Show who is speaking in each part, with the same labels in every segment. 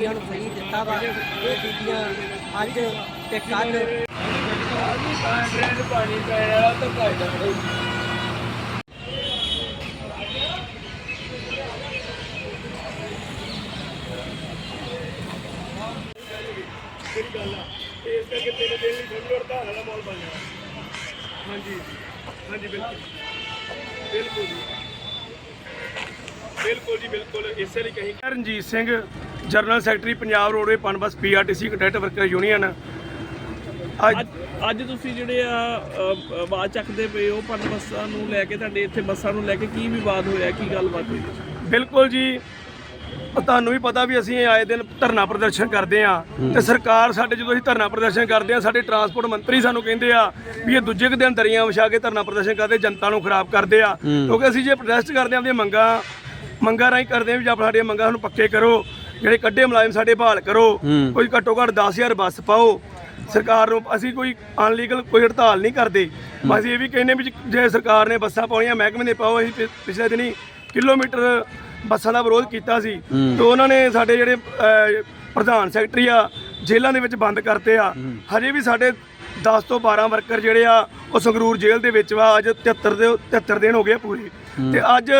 Speaker 1: ਬੀਬੀਆਂ ਨੂੰ ਫਰੀ ਦਿੱਤਾ ਵਾ। ਇਹ ਬੀਬੀਆਂ ਅੱਜ ਤੇ ਕੱਲ
Speaker 2: ਕਿਹੜੀ ਗੱਲ ਆ ਤੇ ਇਸ ਕਰਕੇ ਤੇਰੇ ਦਿਲ ਲਈ ਸਮਝੋ ਹੜਤਾਲ ਵਾਲਾ ਮਾਹੌਲ ਬਣ ਜਾਣਾ ਹਾਂਜੀ ਹਾਂਜੀ ਬਿਲਕੁਲ। ਬਿਲਕੁਲ ਜੀ ਬਿਲਕੁਲ ਜੀ ਬਿਲਕੁਲ। ਇਸੇ ਲਈ ਕਹੀਂ Ranjit Singh general secretary Punjab roadway PUNBUS PRTC conductor worker union. ਅੱਜ
Speaker 3: ਅੱਜ ਤੁਸੀਂ ਜਿਹੜੇ ਆ ਆਵਾਜ਼ ਚੱਕਦੇ ਪਏ ਹੋ ਪਰ ਬੱਸਾਂ ਨੂੰ ਲੈ ਕੇ ਤੁਹਾਡੇ ਇੱਥੇ ਬੱਸਾਂ ਨੂੰ ਲੈ ਕੇ ਕੀ ਵਿਵਾਦ ਹੋਇਆ ਕੀ ਗੱਲਬਾਤ ਹੋਈ?
Speaker 2: ਬਿਲਕੁਲ ਜੀ ਤੁਹਾਨੂੰ ਵੀ ਪਤਾ ਵੀ ਅਸੀਂ ਆਏ ਦਿਨ ਧਰਨਾ ਪ੍ਰਦਰਸ਼ਨ ਕਰਦੇ ਆ ਤੇ ਸਰਕਾਰ ਸਾਡੇ ਜਦੋਂ ਅਸੀਂ ਧਰਨਾ ਪ੍ਰਦਰਸ਼ਨ ਕਰਦੇ ਆ ਸਾਡੇ ਟਰਾਂਸਪੋਰਟ ਮੰਤਰੀ ਸਾਨੂੰ ਕਹਿੰਦੇ ਆ ਵੀ ਇਹ ਦੂਜੇ ਕੁ ਦਿਨ ਦਰੀਆਂ ਵਿਛਾ ਕੇ ਧਰਨਾ ਪ੍ਰਦਰਸ਼ਨ ਕਰਦੇ ਜਨਤਾ ਨੂੰ ਖਰਾਬ ਕਰਦੇ ਆ। ਕਿਉਂਕਿ ਅਸੀਂ ਜੇ ਪ੍ਰੋਟੈਸਟ ਕਰਦੇ ਆ ਆਪਣੀਆਂ ਮੰਗਾਂ ਮੰਗਾਂ ਰਾਹੀਂ ਕਰਦੇ ਆ ਵੀ ਜਾਂ ਸਾਡੀਆਂ ਮੰਗਾਂ ਸਾਨੂੰ ਪੱਕੇ ਕਰੋ। ਜਿਹੜੇ ਕੱਢੇ ਮੁਲਾਜ਼ਮ ਸਾਡੇ ਬਹਾਲ ਕਰੋ ਕੋਈ ਘੱਟੋ ਘੱਟ 10000 ਬੱਸ ਪਾਓ। ਸਰਕਾਰ ਨੂੰ ਅਸੀਂ ਕੋਈ ਅਨਲੀਗਲ ਕੋਈ ਹੜਤਾਲ ਨਹੀਂ ਕਰਦੇ। ਅਸੀਂ ਇਹ ਵੀ ਕਹਿੰਦੇ ਵੀ ਜੇ ਸਰਕਾਰ ਨੇ ਬੱਸਾਂ ਪਾਉਣੀਆਂ ਮਹਿਕਮੇ ਨੇ ਪਾਓ। ਅਸੀਂ ਪਿਛਲੇ ਦਿਨੀ ਕਿਲੋਮੀਟਰ ਬੱਸਾਂ ਦਾ ਵਿਰੋਧ ਕੀਤਾ ਸੀ। ਤੇ ਉਹਨਾਂ ਨੇ ਸਾਡੇ ਜਿਹੜੇ ਪ੍ਰਧਾਨ ਸੈਕਟਰੀ ਆ ਜੇਲ੍ਹਾਂ ਦੇ ਵਿੱਚ ਬੰਦ ਕਰਤੇ ਆ। ਹਜੇ ਵੀ ਸਾਡੇ 10 ਤੋਂ 12 ਵਰਕਰ ਜਿਹੜੇ ਆ ਉਹ ਸੰਗਰੂਰ ਜੇਲ੍ਹ ਦੇ ਵਿੱਚ ਵਾ। ਅੱਜ 73 ਦੇ 73 ਦਿਨ ਹੋ ਗਏ ਪੂਰੇ। ਤੇ ਅੱਜ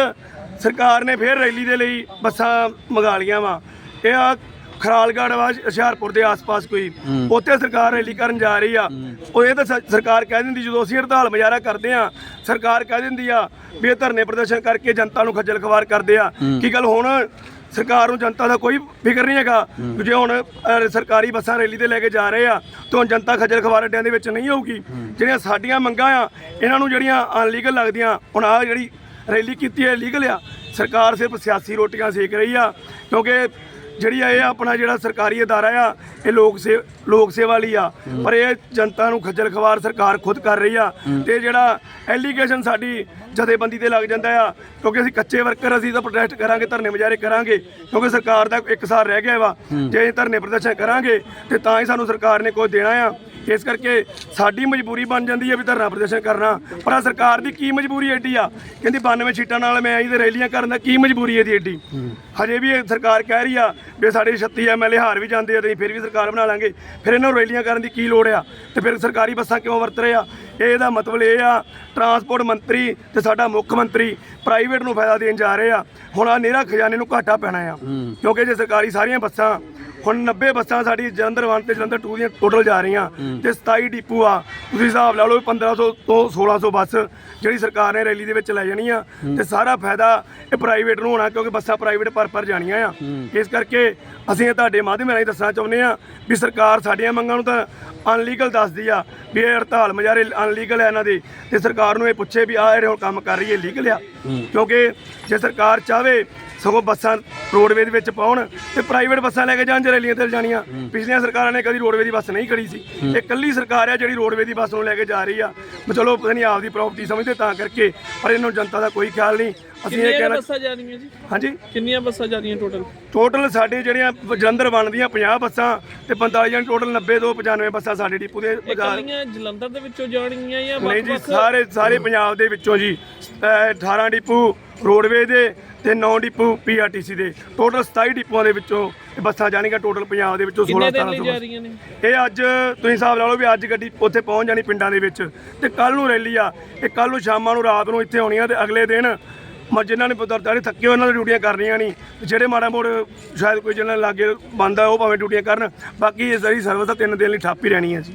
Speaker 2: ਸਰਕਾਰ ਨੇ ਫੇਰ ਰੈਲੀ ਦੇ ਲਈ ਬੱਸਾਂ ਮੰਗਾ ਲੀਆਂ ਵਾ। ਇਹ ਆ ਖਰਾਲਗੜ੍ਹ ਵਾ ਹੁਸ਼ਿਆਰਪੁਰ ਦੇ ਆਸ-ਪਾਸ ਕੋਈ। ਉੱਥੇ ਸਰਕਾਰ ਰੈਲੀ ਕਰਨ ਜਾ ਰਹੀ ਆ। ਉਹ ਇਹ ਤਾਂ ਸ- ਸਰਕਾਰ ਕਹਿ ਦਿੰਦੀ ਜਦੋਂ ਅਸੀਂ ਹੜਤਾਲ ਮੁਜ਼ਾਹਰਾ ਕਰਦੇ ਆ ਸਰਕਾਰ ਕਹਿ ਦਿੰਦੀ ਆ ਵੀ ਇਹ ਧਰਨੇ ਪ੍ਰਦਰਸ਼ਨ ਕਰਕੇ ਜਨਤਾ ਨੂੰ ਖੱਜਲ ਖਵਾਰ ਕਰਦੇ ਆ। ਕੀ ਗੱਲ ਹੁਣ ਸਰਕਾਰ ਨੂੰ ਜਨਤਾ ਦਾ ਕੋਈ ਫਿਕਰ ਨਹੀਂ ਹੈਗਾ? ਜੇ ਹੁਣ ਅਹ, ਸਰਕਾਰੀ ਬੱਸਾਂ ਰੈਲੀ ਤੇ ਲੈ ਕੇ ਜਾ ਰਹੇ ਆ ਤਾਂ ਹੁਣ ਜਨਤਾ ਖੱਜਲ ਖਵਾਰ ਅੱਡਿਆਂ ਦੇ ਵਿੱਚ ਨਹੀਂ ਹੋਊਗੀ। ਜਿਹੜੀਆਂ ਸਾਡੀਆਂ ਮੰਗਾਂ ਆ ਇਹਨਾਂ ਨੂੰ ਜਿਹੜੀਆਂ ਅਨਲੀਗਲ ਲੱਗਦੀਆਂ ਹੁਣ ਆ ਜਿਹੜੀ ਰੈਲੀ ਕੀਤੀ ਹੈ ਲੀਗਲ ਆ ਸਰਕਾਰ ਸਿਰਫ ਸਿਆਸੀ ਰੋਟੀਆਂ ਸੇਕ ਰਹੀ ਆ ਕਿਉਂਕਿ ਜਿਹੜੀ ਆ ਇਹ ਆਪਣਾ ਜਿਹੜਾ ਸਰਕਾਰੀ ਅਦਾਰਾ ਆ ਇਹ ਲੋਕ ਸੇ ਲੋਕ ਸੇਵਾ ਲਈ ਆ। ਪਰ ਇਹ ਜਨਤਾ ਨੂੰ ਖੱਜਲ ਖਵਾਰ ਸਰਕਾਰ ਖੁਦ ਕਰ ਰਹੀ ਆ ਤੇ ਜਿਹੜਾ ਐਲੀਗੇਸ਼ਨ ਸਾਡੀ ਜਥੇਬੰਦੀ ਤੇ ਲੱਗ ਜਾਂਦਾ ਆ ਕਿਉਂਕਿ ਅਸੀਂ ਕੱਚੇ ਵਰਕਰ ਅਸੀਂ ਤਾਂ ਪ੍ਰੋਟੈਸਟ ਕਰਾਂਗੇ ਧਰਨੇ ਮੁਜ਼ਾਹਰੇ ਕਰਾਂਗੇ ਕਿਉਂਕਿ ਸਰਕਾਰ ਦਾ ਇੱਕ ਸਾਲ ਰਹਿ ਗਿਆ ਵਾ। ਜੇ ਅਸੀਂ ਧਰਨੇ ਪ੍ਰਦਰਸ਼ਨ ਕਰਾਂਗੇ ਤੇ ਤਾਂ ਹੀ ਸਾਨੂੰ ਸਰਕਾਰ ਨੇ ਕੁਝ ਦੇਣਾ ਆ। ਇਸ ਕਰਕੇ ਸਾਡੀ ਮਜਬੂਰੀ ਬਣ ਜਾਂਦੀ ਹੈ ਵੀ ਧਰਨਾ ਪ੍ਰਦਰਸ਼ਨ ਕਰਨਾ। ਪਰ ਆਹ ਸਰਕਾਰ ਦੀ ਕੀ ਮਜਬੂਰੀ ਐਡੀ ਆ? ਕਹਿੰਦੀ 92 ਸੀਟਾਂ ਨਾਲ ਮੈਂ ਆਈ ਤੇ ਰੈਲੀਆਂ ਕਰਨ ਦਾ ਕੀ ਮਜਬੂਰੀ ਹੈ ਦੀ ਐਡੀ ਹਜੇ ਵੀ ਇਹ ਸਰਕਾਰ ਕਹਿ ਰਹੀ ਆ ਵੀ ਸਾਡੇ 36 ਐਮਐਲਏ ਹਾਰ ਵੀ ਜਾਂਦੇ ਆ ਤੇ ਫਿਰ ਵੀ ਸਰਕਾਰ ਬਣਾ ਲਾਂਗੇ। ਫਿਰ ਇਹਨਾਂ ਨੂੰ ਰੈਲੀਆਂ ਕਰਨ ਦੀ ਕੀ ਲੋੜ ਆ? ਤੇ ਫਿਰ ਸਰਕਾਰੀ ਬੱਸਾਂ ਕਿਉਂ ਵਰਤ ਰਹੇ ਆ? ਇਹਦਾ ਮਤਲਬ ਇਹ ਆ ਟਰਾਂਸਪੋਰਟ ਮੰਤਰੀ ਤੇ ਸਾਡਾ ਮੁੱਖ ਮੰਤਰੀ ਪ੍ਰਾਈਵੇਟ ਨੂੰ ਫਾਇਦਾ ਦੇਣ ਜਾ ਰਹੇ ਆ। ਹੁਣ ਆ ਨੇਰਾ ਖਜ਼ਾਨੇ ਨੂੰ ਘਾਟਾ ਪੈਣਾ ਆ। ਕਿਉਂਕਿ ਜੇ ਸਰਕਾਰੀ ਸਾਰੀਆਂ ਬੱਸਾਂ ਹੁਣ 90 ਬੱਸਾਂ ਸਾਡੀ ਜਲੰਧਰ 1 ਤੇ ਜਲੰਧਰ 2 ਦੀਆਂ ਟੋਟਲ ਜਾ ਰਹੀਆਂ ਤੇ 27 ਡਿਪੂ ਆ। ਤੁਸੀਂ ਹਿਸਾਬ ਲਾ ਲਓ ਵੀ 1500 ਤੋਂ 1600 ਬੱਸ ਜਿਹੜੀ ਸਰਕਾਰ ਨੇ ਰੈਲੀ ਦੇ ਵਿੱਚ ਲੈ ਜਾਣੀ ਆ ਤੇ ਸਾਰਾ ਫਾਇਦਾ ਇਹ ਪ੍ਰਾਈਵੇਟ ਨੂੰ ਹੋਣਾ ਕਿਉਂਕਿ ਬੱਸਾਂ ਪ੍ਰਾਈਵੇਟ ਪਰ ਪਰ ਜਾਣੀਆਂ ਆ। ਇਸ ਕਰਕੇ ਅਸੀਂ ਇਹ ਤੁਹਾਡੇ ਮਾਧਿਅਮ ਰਾਹੀਂ ਦੱਸਣਾ ਚਾਹੁੰਦੇ ਆ ਵੀ ਸਰਕਾਰ ਸਾਡੀਆਂ ਮੰਗਾਂ ਨੂੰ ਤਾਂ ਅਨਲੀਗਲ ਦੱਸਦੀ ਆ ਵੀ ਇਹ ਹੜਤਾਲ ਮੁਜ਼ਾਹਰੇ ਅਨਲੀਗਲ ਹੈ ਇਹਨਾਂ ਦੇ। ਤੇ ਸਰਕਾਰ ਨੂੰ ਇਹ ਪੁੱਛੇ ਵੀ ਆਹ ਜਿਹੜੇ ਹੁਣ ਕੰਮ ਕਰ ਰਹੀ ਹੈ ਲੀਗਲ ਆ। ਕਿਉਂਕਿ ਜੇ ਸਰਕਾਰ ਚਾਵੇ ਸਗੋਂ ਬੱਸਾਂ ਰੋਡਵੇ ਦੇ ਵਿੱਚ ਪਾਉਣ ਤੇ ਪ੍ਰਾਈਵੇਟ ਬੱਸਾਂ ਲੈ ਕੇ ਜਾਣ ਜੇ ਰੈਲੀਆਂ ਤੇ ਜਾਣੀਆਂ। ਪਿਛਲੀਆਂ ਸਰਕਾਰਾਂ ਨੇ ਕਦੀ ਰੋਡਵੇ ਦੀ ਬੱਸ ਨਹੀਂ ਖੜੀ ਸੀ। ਇਹ ਇਕੱਲੀ ਸਰਕਾਰ ਆ ਜਿਹੜੀ ਰੋਡਵੇ ਦੀ ਬੱਸ ਨੂੰ ਲੈ ਕੇ ਜਾ ਰਹੀ ਆ। ਚਲੋ ਪਤਾ ਨਹੀਂ ਆਪਦੀ ਪ੍ਰਾਪਰਟੀ ਸਮਝਦੇ ਤਾਂ ਕਰਕੇ ਪਰ ਇਹਨੂੰ ਜਨਤਾ ਦਾ ਕੋਈ ਖਿਆਲ ਨਹੀਂ। ਅਸੀਂ ਇਹ ਕਹਿਣਾ
Speaker 3: ਬੱਸਾਂ ਜਾ ਰਹੀਆਂ ਜੀ?
Speaker 2: ਹਾਂਜੀ।
Speaker 3: ਕਿੰਨੀਆਂ ਬੱਸਾਂ ਜਾ ਰਹੀਆਂ ਟੋਟਲ
Speaker 2: ਟੋਟਲ ਸਾਡੇ ਜਿਹੜੀਆਂ ਜਲੰਧਰ ਬਣਦੀਆਂ 50 ਬੱਸਾਂ ਤੇ 45 ਜਣ ਟੋਟਲ 90 ਤੋਂ 95 ਬੱਸਾਂ ਸਾਡੇ ਡਿਪੂ ਦੇ
Speaker 3: ਇਹ ਕੱਲੀਆਂ ਜਲੰਧਰ ਦੇ ਵਿੱਚੋਂ ਜਾਣਗੀਆਂ ਜਾਂ
Speaker 2: ਨਹੀਂ ਜੀ ਸਾਰੇ ਸਾਰੇ ਪੰਜਾਬ ਦੇ ਵਿੱਚੋਂ ਜੀ। ਅਹ 18 ਡਿਪੂ ਰੋਡਵੇ ਦੇ ਤੇ 9 ਡਿਪੂ ਪੀਆਰਟੀਸੀ ਦੇ। ਟੋਟਲ 27 ਡਿਪੂਆਂ ਦੇ ਵਿੱਚੋਂ ਇਹ ਬੱਸਾਂ ਜਾਣਗੀਆਂ ਟੋਟਲ ਪੰਜਾਬ ਦੇ ਵਿੱਚੋਂ 16
Speaker 3: ਕਿੰਨੇ ਦਿਨ ਲਈ
Speaker 2: 1700
Speaker 3: ਜਾ
Speaker 2: ਬੱਸ।
Speaker 3: ਰਹੀਆਂ ਨੇ?
Speaker 2: ਇਹ ਅੱਜ ਤੁਸੀਂ ਹਿਸਾਬ ਲਾ ਲਓ ਵੀ ਅੱਜ ਗੱਡੀ ਉੱਥੇ ਪਹੁੰਚ ਜਾਣੀ ਪਿੰਡਾਂ ਦੇ ਵਿੱਚ। ਤੇ ਕੱਲ ਨੂੰ ਰੈਲੀ ਆ ਇਹ ਕੱਲ ਨੂੰ ਸ਼ਾਮਾਂ ਨੂੰ ਰਾਤ ਨੂੰ ਇੱਥੇ ਆਉਣੀਆਂ ਤੇ ਅਗਲੇ ਦਿਨ ਮ ਜਿਨ੍ਹਾਂ ਨੇ ਪਦਾਰਥਾਂ ਥੱਕੇ ਉਹਨਾਂ ਨੇ ਡਿਊਟੀਆਂ ਕਰਨੀਆਂ ਨਹੀਂ। ਜਿਹੜੇ ਮਾੜਾ ਮੋੜ ਸ਼ਾਇਦ ਕੋਈ ਜਿਹਨਾਂ ਲਾਗੇ ਬੰਦਾ ਉਹ ਭਾਵੇਂ ਡਿਊਟੀਆਂ ਕਰਨ। ਬਾਕੀ ਇਹ ਸਾਰੀ ਸਰਵਿਸ ਤਾਂ ਤਿੰਨ ਦਿਨ ਲਈ ਠੱਪ ਹੀ ਰਹਿਣੀ ਹੈ ਜੀ।